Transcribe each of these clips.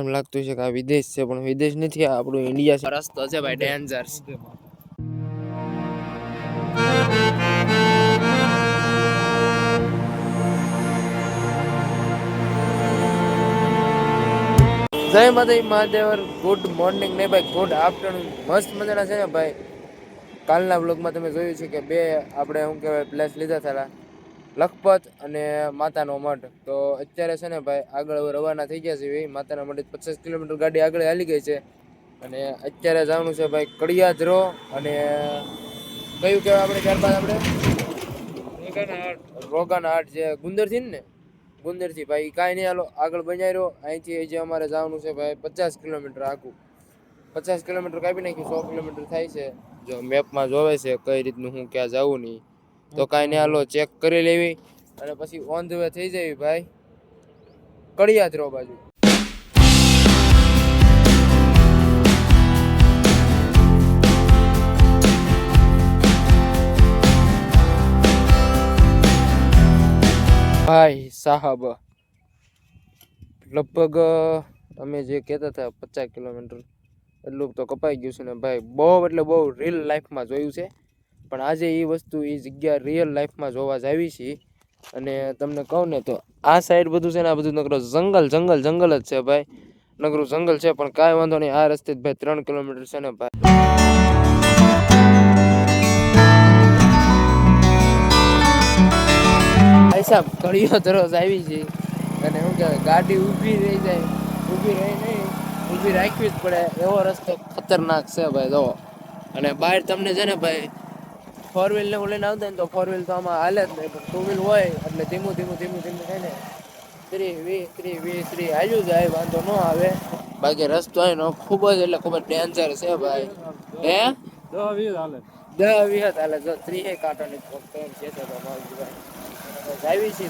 એમ લાગતું છે કે આ વિદેશ છે, પણ વિદેશ નથી, આ આપણું ઇન્ડિયા છે. રસ્તો છે ભાઈ ડેન્જર જય માતા મહાદેવર. ગુડ મોર્નિંગ ને ભાઈ ગુડ આફ્ટરનૂન મસ્ત મજાના છે ને ભાઈ. કાલના બ્લોગમાં તમે જોયું છે કે બે આપણે, શું કહેવાય પ્લેસ લીધા હતા લખપત અને માતાનો મઠ તો અત્યારે છે ને ભાઈ આગળ રવાના થઈ ગયા છે માતાના મઠ પચાસ કિલોમીટર ગાડી આગળ હાલી ગઈ છે. અને અત્યારે જવાનું છે ભાઈ કડિયાધરો અને કયું કહેવાય આપણે ત્યારબાદ આપણે? રોગાના હાટ. જે ગુંદરથી ને? ગુંદરથી. ભાઈ કાંઈ નહીં હાલો આગળ બનાવ્યો અહીંથી જે અમારે જવાનું છે ભાઈ પચાસ કિલોમીટર આખું પચાસ કિલોમીટર કાપી નાખ્યું સો કિલોમીટર થાય છે. જો મેપમાં જોવે છે કઈ રીતનું હું ક્યાં જવું નહીં. તો કાંઈ નહીં, હાલો ચેક કરી લેવી. અને પછી ઓન ધ વે થઈ જવી, ભાઈ. કડિયાદરો બાજુ. ભાઈ સાહબ, લગભગ અમે જે કહેતા હતા પચાસ કિલોમીટર, એટલું તો કપાઈ ગયું છે ને ભાઈ. બહુ એટલે બહુ રીલ લાઈફમાં જોયું છે. પણ આજે એ વસ્તુ એ જગ્યા રિયલ લાઈફમાં જોવા જ આવી છે. અને તમને કહું ને તો આ સાઈડ બધું છે ને, આ બધું નકરો જંગલ જંગલ જંગલ જ છે ભાઈ. નકરું જંગલ છે, પણ કાંઈ વાંધો નહીં, આ રસ્તે જ ભાઈ ત્રણ કિલોમીટર છે ને ભાઈ. સાહેબ કળીઓ દરરોજ આવી છે. અને શું કહેવાય, ગાડી ઊભી રહી જાય, ઊભી રહી નહીં, ઊભી રાખવી જ પડે. એવો રસ્તો ખતરનાક છે ભાઈ જો અને બહાર તમને છે ને ભાઈ ફોર વ્હીલ ને લઈને આવતા ને તો ફોર વ્હીલ તો આમાં હાલે જ નહીં ટુ વ્હીલ હોય એટલે ધીમું ધીમું ધીમું ધીમું થઈને ત્રી વીસ ત્રી વીસ ત્રી હાલ્યું જાય વાંધો ન આવે. બાકી રસ્તો એનો ખૂબ જ એટલે ખૂબ જ ડેન્જર છે ભાઈ. હે? દહ વીસ હાલે. જો ત્રીસે કાંટોની ફક્ત એમ છે તો મારું જાવી છે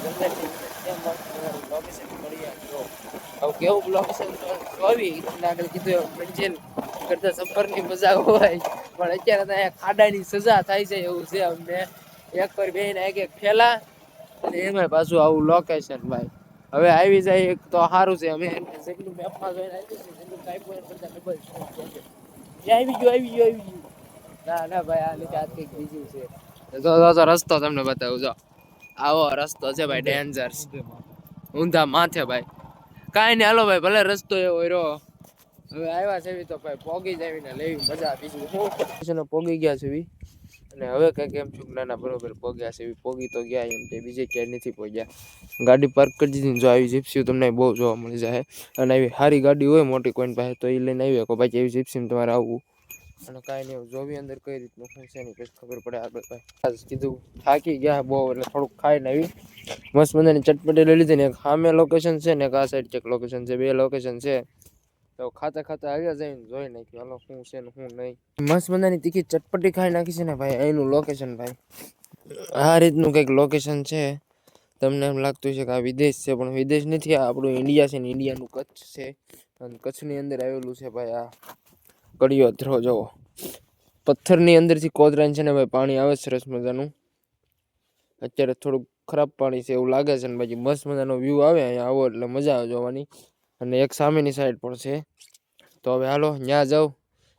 લોકેશન મળી જો કેવું લોકેશન આવી આગળ કીધું મંજિલ કરતા સફરની મજા હોય. પણ અત્યારે તો ખાડાની સજા થાય છે એવું છે અમને એક પર બે એક એક ફેલા અને એમાં પાછું આવું લોકેશન ભાઈ. હવે આવી જાય એક તો સારું છે. અમે જેટલું મેપમાં આવી છે. જેટલું આવી ગયું આવી ગયું આવી ગયું. ના ના ભાઈ, આ લીધે આ કંઈક બીજું છે. તો રસ્તો તમને બતાવું, જો. આવો રસ્તો છે ભાઈ ડેન્જર ઊંધા માથે. ભાઈ. કાંઈ નહીં હાલો ભાઈ ભલે રસ્તો એવો રહ્યો. હવે આવ્યા છે તો ભાઈ પોગી જાવીને લેવી મજા બીજું. હું પોગી ગયા છે અને હવે કંઈક એમ છું ના ના બરોબર પોગ્યા છે પોગી તો ગયા એમ કે બીજે ક્યાંય નથી પોગ્યા. ગાડી પાર્ક કરી દીધી જો આવી જીપ્સી તમને બહુ જોવા મળી જાય. અને આવી સારી ગાડી હોય મોટી કોઈની પાસે તો એ લઈને આવી શકો બાકી એવી જીપ્સીમાં તમારે આવવું. અને કાંઈ નહીં જોવી અંદર કઈ રીતનું શું છે ને પછી ખબર પડે આગળ આજ કીધું, થાકી ગયા બહુ, એટલે થોડુંક ખાઈને આવી. મસ્ત મજાની ચટપટી લઈ લીધી ને એક સામે લોકેશન છે ને એક આ સાઈડ ચેક લોકેશન છે, બે લોકેશન છે. તો ખાતા ખાતા આવ્યા જઈને જોઈ નાખ્યું, હાલો શું છે ને શું નહીં. મસ્ત મજાની તીખી ચટપટી ખાઈ નાખી છે ને ભાઈ એનું લોકેશન ભાઈ. આ રીતનું કંઈક લોકેશન છે. તમને એમ લાગતું છે કે આ વિદેશ છે, પણ વિદેશ નથી, આ આપણું ઇન્ડિયા છે ને ઇન્ડિયાનું કચ્છ છે. અને કચ્છની અંદર આવેલું છે ભાઈ આ. કડિયો ધ્રો જવો પથ્થરની અંદરથી કોતરાઈને છે ને ભાઈ પાણી આવે સરસ મજાનું. અત્યારે થોડુંક ખરાબ પાણી છે એવું લાગે છે ને બાકી મસ્ત મજાનો વ્યૂ આવે, અહીંયા આવો એટલે મજા આવે જોવાની. અને એક સામેની સાઈડ પણ છે. તો હવે હાલો ત્યાં જાઓ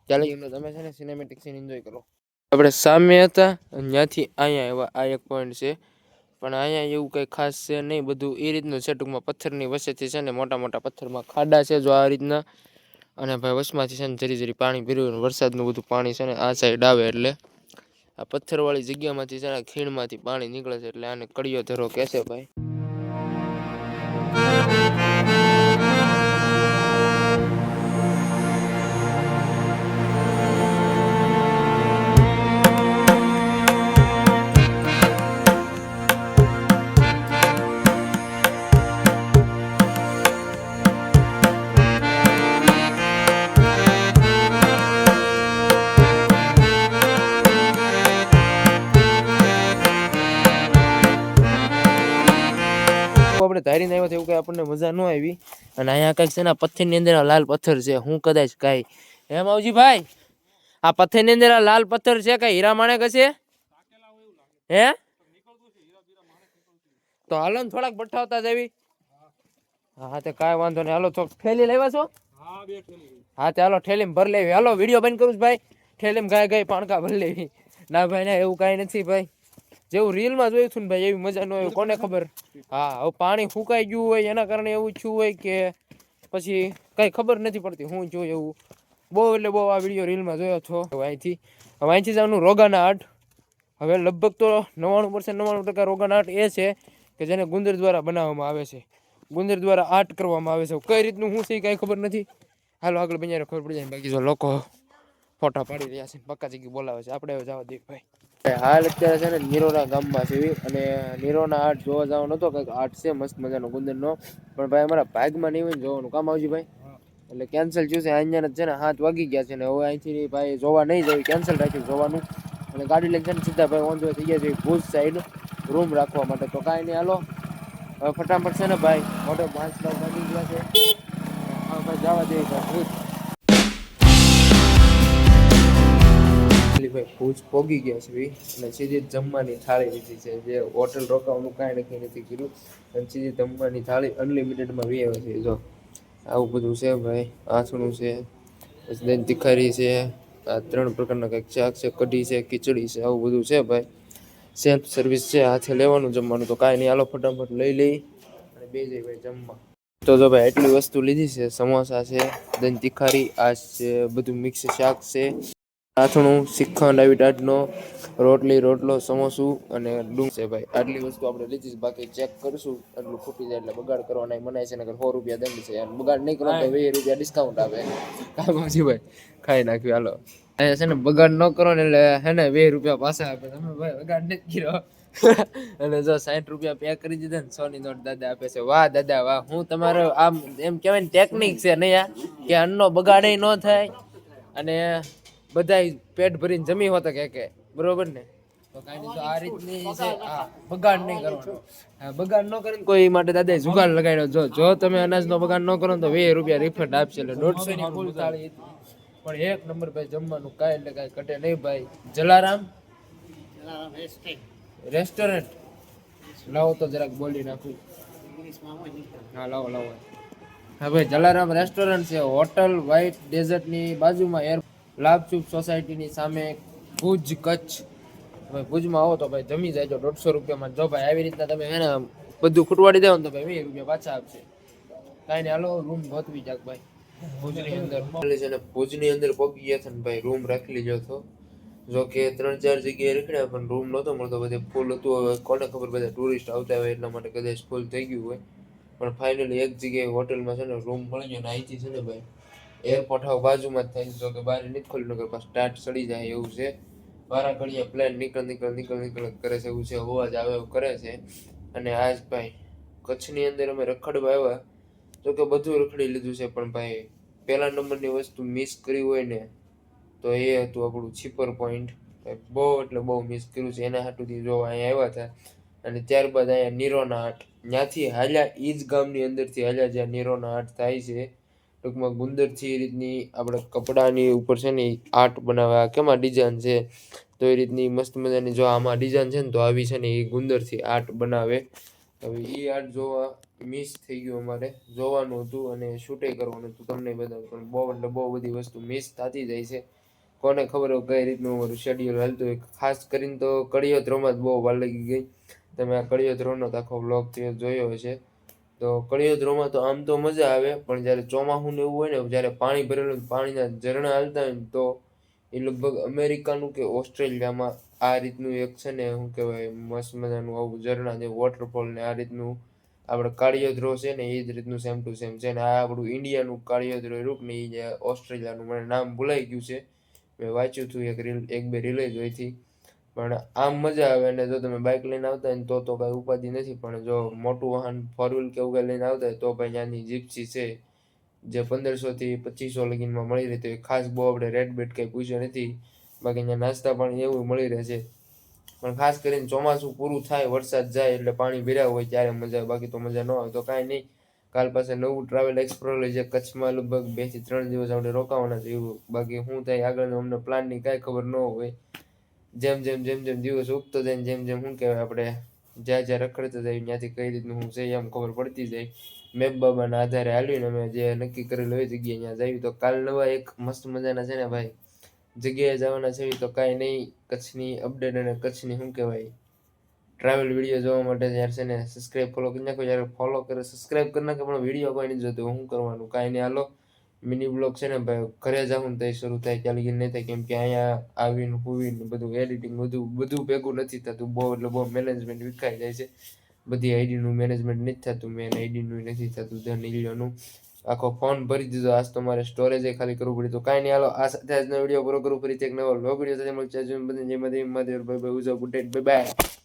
ચાલે તમે છે ને સિનેમેટિક સીન એન્જોય કરો. આપણે સામે હતા ત્યાંથી અહીંયા એવા આ એક પોઈન્ટ છે. પણ અહીંયા એવું કંઈ ખાસ છે નહીં. બધું એ રીતનું છે ટૂંકમાં પથ્થરની વચ્ચેથી છે ને મોટા મોટા પથ્થરમાં ખાડા છે જો આ રીતના. અને ભાઈ વચમાંથી છે ને જરી જરી પાણી ભર્યું વરસાદનું બધું પાણી છે ને આ સાઈડ આવે એટલે આ પથ્થરવાળી જગ્યામાંથી છે ને ખીણમાંથી પાણી નીકળે છે એટલે આને કડિયો ધરો કહેશે ભાઈ. ધારીને આવ્યા એવું કઈ આપણને મજા ન આવી. અને અહીંયા કંઈક છે ને પથ્થરની અંદર લાલ પથ્થર છે. હું કદાચ કાંઈ. હે માવજી ભાઈ આ પથ્થરની અંદર આ લાલ પથ્થર છે કાંઈ? હીરા માણેક હશે? હે? તો હાલો ને થોડાક બઠાવતા જવી. હા તે કાંઈ વાંધો નહીં. હાલો તો ઠેલી લેવા છો? હા હા તે હાલો ઠેલીમાં ભર લેવી. હાલો વીડિયો બંધ કરું છું ભાઈ. ઠેલીમાં ગાય ગાય પાણકા ભરી લેવી. ના ભાઈ ના એવું કાંઈ નથી ભાઈ. જેવું રીલમાં જોયું હતું ને ભાઈ એવી મજા ન હોય કોને ખબર? હા હવે પાણી ફૂંકાઈ ગયું હોય એના કારણે એવું થયું હોય કે પછી કઈ ખબર નથી પડતી હું જોયું એવું. બહુ એટલે બહુ આ વીડિયો રીલમાં જોયો છો. અહીંથી હવે અહીંથી જવાનું રોગાના આર્ટ હવે લગભગ તો નવ્વાણું પર્સન્ટ નવ્વાણું ટકા રોગાના આર્ટ એ છે કે જેને ગુંદર દ્વારા બનાવવામાં આવે છે. ગુંદર દ્વારા આર્ટ કરવામાં આવે છે. કઈ રીતનું શું છે કાંઈ ખબર નથી. હાલો આગળ બન્યા ખબર પડી જાય બાકી જો લોકો ફોટા પાડી રહ્યા છે પક્કા જગ્યા બોલાવે છે. આપણે હવે જવા દઈએ ભાઈ. હાલ અત્યારે છે ને નીરોના ગામમાં છે અને નીરોના આર્ટ જોવા જવાનો હતો કંઈક આર્ટ છે મસ્ત મજાનો ગુંદરનો. પણ ભાઈ અમારા ભાગમાં નહીં હોય ને જોવાનું. કામ આવજી ભાઈ. એટલે કેન્સલ થયું છે. અહીંયા છે ને હાથ વાગી ગયા છે ને હવે અહીંથી ભાઈ જોવા નહીં જવું. કેન્સલ રાખ્યું જોવાનું. અને ગાડી લઈને છે ને સીધા ભાઈ ઓન થઈ ગયા છે ભુજ સાઈડ રૂમ રાખવા માટે. તો કાંઈ નહીં હાલો. હવે ફટાફટ છે ને ભાઈ મોટો પાંચ લાખ વાગી ગયા છે. હવે ભાઈ જવા દે ભુજ ભાઈ ભુજ પોગી ગયા છે ભાઈ. અને સીધી જમવાની થાળી લીધી છે, જે હોટલ રોકાવાનું કાંઈ નક્કી નથી કર્યું, અને સીધી જમવાની થાળી અનલિમિટેડમાં વી આવે છે. જો, આવું બધું છે ભાઈ. આથણું છે, પછી તિખારી છે, આ ત્રણ પ્રકારના કંઈક શાક છે, કઢી છે, ખીચડી છે, આવું બધું છે ભાઈ. સેલ્ફ સર્વિસ છે, હાથે લેવાનું જમવાનું, તો કાંઈ નહીં. હાલો, ફટાફટ લઈ લઈ અને બે જઈ ભાઈ જમવા. તો જો ભાઈ એટલી વસ્તુ લીધી છે, સમોસા છે, દહીં તિખારી, આ છે, બધું મિક્સ શાક છે. આથણું શ્રીખંડ આવી ટાટનો રોટલી રોટલો સમોસું અને ડુંગ છે ભાઈ આટલી વસ્તુ આપણે લીધી બાકી ચેક કરશું. એટલું ખૂટી જાય એટલે બગાડ કરવાના મનાય છે. નકર સો રૂપિયા દંડ છે. યાર બગાડ નહીં કરો તો વીસ રૂપિયા ડિસ્કાઉન્ટ આવે. કામજી ભાઈ ખાઈ નાખ્યું. હાલો. અહીંયા છે ને બગાડ ન કરો ને એટલે હે ને વીસ રૂપિયા પાછા આપે. તમે ભાઈ બગાડ નથી કર્યો. અને જો સાઠ રૂપિયા પે કરી દીધા ને સોની નોટ દાદા આપે છે. વાહ દાદા વાહ. હું તમારો આમ એમ કહેવાય ને ટેકનિક છે નહીં આ કે અન્નનો બગાડે ન થાય. અને બધાય પેટ ભરીને જમી હોતા કે કે બરોબર ને? તો કાંઈ નહીં તો આ રીતની છે હા બગાડ નહીં કરવાનો. બગાડ ન કરીને કોઈ માટે દાદાએ જુગાડ લગાડ્યો. જો જો તમે અનાજનો બગાડ ન કરો તો વીસ રૂપિયા રિફંડ આપશે એટલે દોઢસો ની ફૂલ થાળી પણ એક નંબર ભાઈ જમવાનું કાંઈ એટલે કાંઈ કટે નહીં ભાઈ. જલારામ? રેસ્ટોરન્ટ લાવો તો જરાક બોલી નાખું. હા લાવો લાવો. હા ભાઈ જલારામ રેસ્ટોરન્ટ છે. હોટલ વ્હાઇટ ડેઝર્ટની બાજુમાં એર લાભચૂપ સોસાયટીની સામે ભુજ કચ્છ. ભાઈ ભુજમાં આવો તો ભાઈ જમી જાય દોઢસો રૂપિયામાં. જો ભાઈ આવી રીતના તમે એને બધું ખૂટવાડી દેવો તો ભાઈ વીસ રૂપિયા પાછા આપશે. કાંઈ નહીં, હાલો, રૂમ ગોતવી જાક ભાઈ. ભુજની અંદર. છે ને, ભુજની અંદર પગી ગયા છે ને ભાઈ, રૂમ રાખી લીધો હતો. જો કે ત્રણ ચાર જગ્યાએ રખડ્યા, પણ રૂમ નહોતો મળતો. બધે ફૂલ હતું. હવે કોને ખબર, બધા ટુરિસ્ટ આવતા હોય એટલા માટે કદાચ ફૂલ થઈ ગયું હોય. પણ ફાઇનલી એક જગ્યાએ હોટલમાં છે ને, રૂમ મળી ગયો ને, અહીંથી છે ને ભાઈ એરપોર્ટ હવે બાજુમાં જ થાય જો કે બહાર નથી ખોલ્યું નગર પાછું સ્ટાર્ટ સડી જાય એવું છે. વારા ઘડીએ પ્લેન નીકળ નીકળ નીકળ નીકળ કરે છે એવું છે. અવાજ આવે એવું કરે છે. અને આજ ભાઈ કચ્છની અંદર અમે રખડવા આવ્યા. તો કે બધું રખડી લીધું છે, પણ ભાઈ પહેલા નંબરની વસ્તુ મિસ કરી હોય ને, તો એ હતું આપણું છીપર પોઈન્ટ બહુ એટલે બહુ મિસ કર્યું છે. એના હાટુથી જો અહીંયા આવ્યા હતા. અને ત્યારબાદ અહીંયા નીરોના હાટ. ત્યાંથી હાલ્યા એ જ ગામની અંદરથી હાલ્યા જ્યાં નીરોના હાટ થાય છે. ટૂંકમાં ગુંદરથી એ રીતની આપણે કપડાની ઉપર છે ને આર્ટ બનાવ્યા કેમાં ડિઝાઇન છે, તો એ રીતની મસ્ત મજાની જો આમાં ડિઝાઇન છે ને તો આવી છે ને એ ગુંદરથી આર્ટ બનાવે. હવે એ આર્ટ જોવા મિસ થઈ ગયું અમારે. જોવાનું હતું અને શૂટે કરવાનું હતું તમને બધા પણ બહુ એટલે બહુ બધી વસ્તુ મિસ થતી જાય છે. કોને ખબર હોય કઈ રીતનું અમારું શેડ્યુલ હાલતું હોય. ખાસ કરીને તો કડિયોત્રોમાં જ બહુ વાર લાગી ગઈ. તમે આ કડિયોત્રોનો આખો બ્લોગ જોયો હશે. તો કળિયોધ્રોમાં તો આમ તો મજા આવે, પણ જ્યારે ચોમાસું ને એવું હોય ને, જ્યારે પાણી ભરેલું પાણીના ઝરણા હાલતા હોય ને, તો એ લગભગ અમેરિકાનું કે ઓસ્ટ્રેલિયામાં આ રીતનું એક છે ને, શું કહેવાય, મસ્ત મજાનું આવું ઝરણા જે વોટરફોલ ને આ રીતનું આપણે કાળિયોદ્રો છે ને, એ જ રીતનું સેમ ટુ સેમ છે. ને આ આપણું ઇન્ડિયાનું કાળિયોદ્રો રૂપ ને, એ જે ઓસ્ટ્રેલિયાનું, મને નામ ભૂલાઈ ગયું છે. મેં વાંચ્યું હતું એક રીલ એક બે રીલે જોઈથી પણ આમ મજા આવે અને જો તમે બાઇક લઈને આવતા હોય તો તો કાંઈ ઉપાધિ નથી, પણ જો મોટું વાહન ફોર વ્હીલ કે એવું કાંઈ લઈને આવતા હોય તો ભાઈ ત્યાંની જીપ્સી છે, જે પંદરસોથી પચીસો લગીનમાં મળી રહેતી હોય ખાસ બહુ આપણે રેટ બેટ કંઈ પૂછ્યો નથી, બાકી અહીંયા નાસ્તા પાણી એવું મળી રહે છે. પણ ખાસ કરીને ચોમાસું પૂરું થાય, વરસાદ જાય એટલે પાણી ભર્યા હોય ત્યારે મજા આવે, બાકી તો મજા ન આવે, તો કાંઈ નહીં. કાલ પાસે નવું ટ્રાવેલ એક્સપ્લોર લઈ જાય, કચ્છમાં લગભગ બેથી ત્રણ દિવસ આપણે રોકાવાના છે એવું, બાકી હું થાય આગળ અમને પ્લાનની કાંઈ ખબર ન હોય. જેમ જેમ જેમ જેમ દિવસ ઉગતો જાય જેમ જેમ, શું કહેવાય, આપણે જ્યાં જ્યાં રખડતો જાય ત્યાંથી કઈ રીતનું હું છે એમ ખબર પડતી જાય. મેપ બાબાના આધારે હાલ્યું ને, અમે જે નક્કી કરેલું હોય જગ્યાએ ત્યાં જઈએ તો કાલ નવા એક મસ્ત મજાના છે ને ભાઈ, જગ્યાએ જવાના છે તો કાંઈ નહીં, કચ્છની અપડેટ અને કચ્છની શું કહેવાય ટ્રાવેલ વીડિયો જોવા માટે જ્યારે છે ને સબસ્ક્રાઈબ ફોલો કરી નાખો, જ્યારે ફોલો કરે સબસ્ક્રાઈબ કરી નાખો, પણ વીડિયો કોઈ નહીં જોતો શું કરવાનું, કાંઈ નહીં. હાલો મિની બ્લોગ છે ને ભાઈ ઘરે જાઉં તો શરૂ થાય ત્યાં લગી નહીં થાય, કેમ કે અહીંયા આવીને હુવીને બધું એડિટિંગ બધું બધું ભેગું નથી થતું. બહુ એટલે બહુ મેનેજમેન્ટ વિખાઈ જાય છે. બધી આઈડીનું મેનેજમેન્ટ નથી થતું મેન આઈડીનું નથી થતું, ધન ઇલિયોનું આખો ફોન ભરી દીધો. આજ તો મારે સ્ટોરેજ ખાલી કરવું પડ્યું તો કાંઈ નહીં, હાલો, આ સાથે આજનો વીડિયો પૂરો કરું. ફરીથી એક નવો લો વીડિયો સાથે મળશે. જય મહાદેવ ભાઈ ભાઈ ઉજો ગુડ બાય બાય